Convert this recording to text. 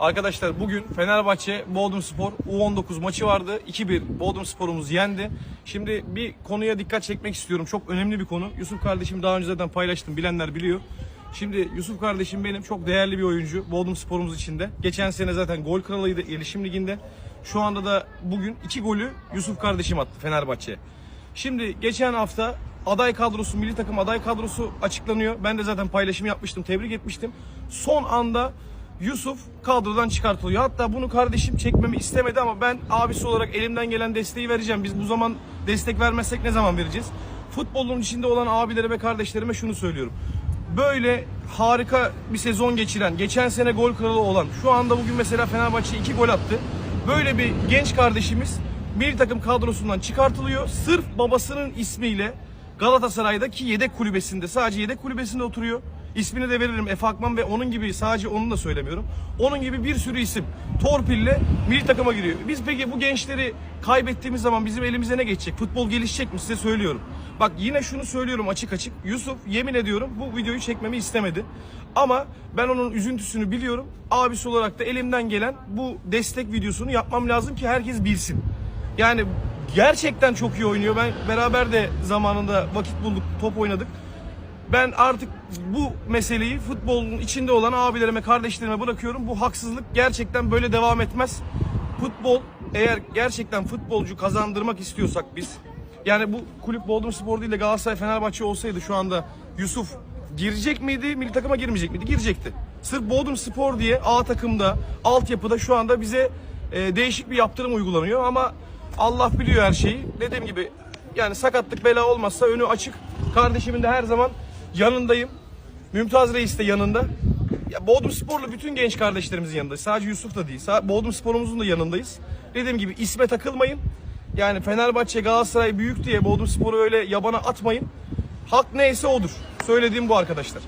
Arkadaşlar bugün Fenerbahçe Bodrum Spor U19 maçı vardı. 2-1 Bodrum Spor'umuz yendi. Şimdi bir konuya dikkat çekmek istiyorum. Çok önemli bir konu. Yusuf kardeşim daha önce zaten paylaştım. Bilenler biliyor. Şimdi Yusuf kardeşim benim çok değerli bir oyuncu. Bodrum Spor'umuz içinde. Geçen sene zaten gol kralıydı Gelişim Ligi'nde. Şu anda da bugün iki golü Yusuf kardeşim attı Fenerbahçe'ye. Şimdi geçen hafta aday kadrosu, milli takım aday kadrosu açıklanıyor. Ben de zaten paylaşım yapmıştım, tebrik etmiştim. Son anda Yusuf kadrodan çıkartılıyor. Hatta bunu kardeşim çekmemi istemedi ama ben abisi olarak elimden gelen desteği vereceğim. Biz bu zaman destek vermezsek ne zaman vereceğiz? Futbolun içinde olan abilere ve kardeşlerime şunu söylüyorum. Böyle harika bir sezon geçiren, geçen sene gol kralı olan, şu anda bugün mesela Fenerbahçe 2 gol attı. Böyle bir genç kardeşimiz milli takım kadrosundan çıkartılıyor. Sırf babasının ismiyle Galatasaray'daki yedek kulübesinde, sadece yedek kulübesinde oturuyor. İsmini de veririm Efe Akman ve onun gibi sadece onun da söylemiyorum. Onun gibi bir sürü isim torpille milli takıma giriyor. Biz peki bu gençleri kaybettiğimiz zaman bizim elimize ne geçecek? Futbol gelişecek mi size söylüyorum. Bak yine şunu söylüyorum açık açık. Yusuf yemin ediyorum bu videoyu çekmemi istemedi. Ama ben onun üzüntüsünü biliyorum. Abisi olarak da elimden gelen bu destek videosunu yapmam lazım ki herkes bilsin. Yani gerçekten çok iyi oynuyor. Ben beraber de zamanında vakit bulduk, top oynadık. Ben artık bu meseleyi futbolun içinde olan abilerime, kardeşlerime bırakıyorum. Bu haksızlık gerçekten böyle devam etmez. Futbol eğer gerçekten futbolcu kazandırmak istiyorsak biz yani bu kulüp Bodrum Spor değil de Galatasaray Fenerbahçe olsaydı şu anda Yusuf girecek miydi? Milli takıma girmeyecek miydi? Girecekti. Sırf Bodrum Spor diye A takımda, altyapıda şu anda bize e, değişik bir yaptırım uygulanıyor ama Allah biliyor her şeyi. Dediğim gibi yani sakatlık bela olmazsa önü açık. Kardeşimin de her zaman yanındayım. Mümtaz Reis de yanında. Ya Bodrum Spor'la bütün genç kardeşlerimizin yanındayız. Sadece Yusuf da değil. Bodrum Spor'umuzun da yanındayız. Dediğim gibi isme takılmayın. Yani Fenerbahçe, Galatasaray büyük diye Bodrum Spor'u öyle yabana atmayın. Hak neyse odur. Söylediğim bu arkadaşlar.